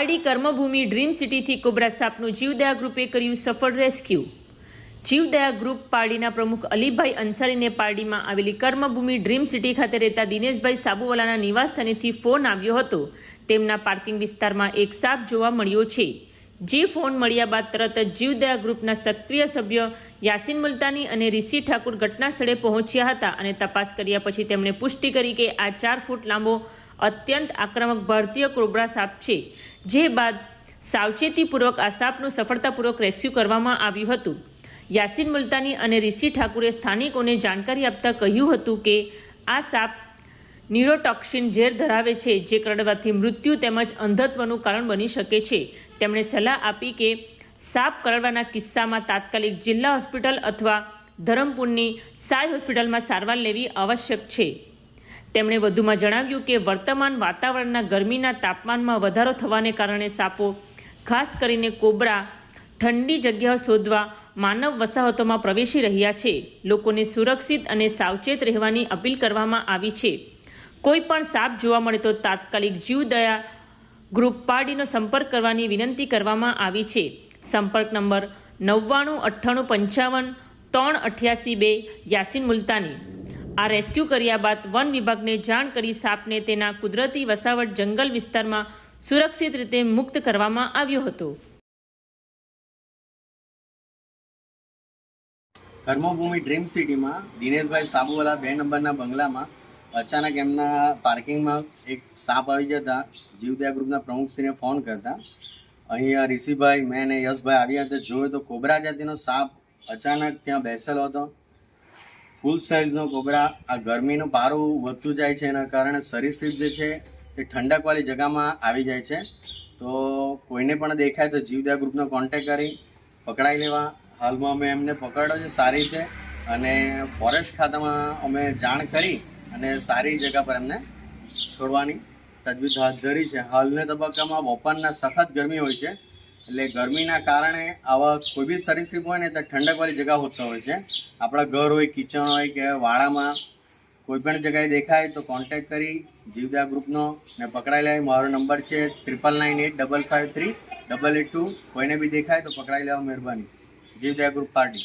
Pardi કર્મભૂમિ dream સિટીથી cobra સાપનું જીવદયા ગ્રુપે કર્યું સફળ રેસ્ક્યુ. જીવદયા ગ્રુપ પારડીના પ્રમુખ અલીભાઈ અંસારીને પારડીમાં આવેલી કર્મભૂમિ ડ્રીમ સિટી ખાતે રહેતા દિનેશભાઈ સાબુવાલાના નિવાસસ્થાનેથી ફોન આવ્યો હતો. તેમના પાર્કિંગ વિસ્તારમાં એક સાપ જોવા મળ્યો છે. જે ફોન મળ્યા બાદ તરત જ જીવદયા ગ્રુપના સક્રિય સભ્ય યાસીન મુલતાની અને રિષિ ઠાકુર ઘટના સ્થળે પહોંચ્યા હતા અને તપાસ કર્યા પછી તેમણે પુષ્ટિ કરી કે આ ચાર ફૂટ લાંબો અત્યંત આક્રમક ભારતીય કોબ્રા સાપ છે, જે બાદ સાવચેતીપૂર્વક આ સાપનું સફળતાપૂર્વક રેસ્ક્યુ કરવામાં આવ્યું હતું. યાસીન મુલતાની અને રિષિ ઠાકુરે સ્થાનિકોને જાણકારી આપતા કહ્યું હતું કે, આ સાપ ન્યુરોટોક્સિન ઝેર ધરાવે છે, જે કરડવાથી મૃત્યુ તેમજ અંધત્વનું કારણ બની શકે છે. તેમણે સલાહ આપી કે, સાપ કરડવાના કિસ્સામાં તાત્કાલિક જિલ્લા હોસ્પિટલ અથવા ધરમપુરની સાય હોસ્પિટલમાં સારવાર લેવી આવશ્યક છે. તેમણે વધુમાં જણાવ્યું કે વર્તમાન વાતાવરણના ગરમીના તાપમાનમાં વધારો થવાને કારણે સાપો, ખાસ કરીને કોબરા, ઠંડી જગ્યાઓ શોધવા માનવ વસાહતોમાં પ્રવેશી રહ્યા છે. લોકોને સુરક્ષિત અને સાવચેત રહેવાની અપીલ કરવામાં આવી છે. કોઈ પણ સાપ જોવા મળે તો તાત્કાલિક જીવદયા ગ્રુપ પાર્ટીનો સંપર્ક કરવાની વિનંતી કરવામાં આવી છે. સંપર્ક નંબર નવ્વાણું, અઠ્ઠાણું, પંચાવન, ત્રણ, અઠ્યાસી બે, યાસીન મુલતાની. આ રેસ્ક્યુ કર્યા બાદ વન વિભાગને જાણ કરી સાપને તેના કુદરતી વસાવટ જંગલ વિસ્તારમાં સુરક્ષિત રીતે મુક્ત કરવામાં આવ્યો હતો. કર્મભૂમિ ડ્રીમ સિટીમાં દિનેશભાઈ સાબુવાલા બે નંબરના બંગલામાં અચાનક એમના પાર્કિંગમાં એક સાપ આવી જતા જીવદયા ગ્રુપના પ્રમુખશ્રીને ફોન કરતા અહીંયા ઋષિભાઈ, મેં અને યશભાઈ આવ્યા હતા. જોયો તો કોબરા જાતિનો સાપ અચાનક ત્યાં બેસેલો હતો. ફૂલ સાઇઝનો કોબરા, આ ગરમીનું પારું વધતું જાય છે એના કારણે સરીસૃપ જે છે એ ઠંડકવાળી જગામાં આવી જાય છે. તો કોઈને પણ દેખાય તો જીવદા ગ્રુપનો કોન્ટેક કરી, પકડાઈ લેવા. હાલમાં અમે એમને પકડ્યો છે સારી રીતે અને ફોરેસ્ટ ખાતામાં અમે જાણ કરી અને સારી જગ્યા પર એમને છોડવાની તજવીજ હાથ ધરી છે. હાલના તબક્કામાં બપોરના સખત ગરમી હોય છે. એટલે ગરમીના કારણે આવા કોઈ બી સરીસૃપ હોય ને તો ઠંડકવાળી જગ્યા હોતા હોય છે. આપણા ઘર હોય કિચન હોય કે વાડામાં કોઈ પણ જગ્યાએ દેખાય તો કોન્ટેક કરી જીવદા ગ્રુપનો ને પકડાઈ લેવાય. મારો નંબર છે triple nine eight double five three double eight two. કોઈને બી દેખાય તો પકડાઈ લેવા મહેરબાની. જીવદયા ગ્રુપ પાર્ટી.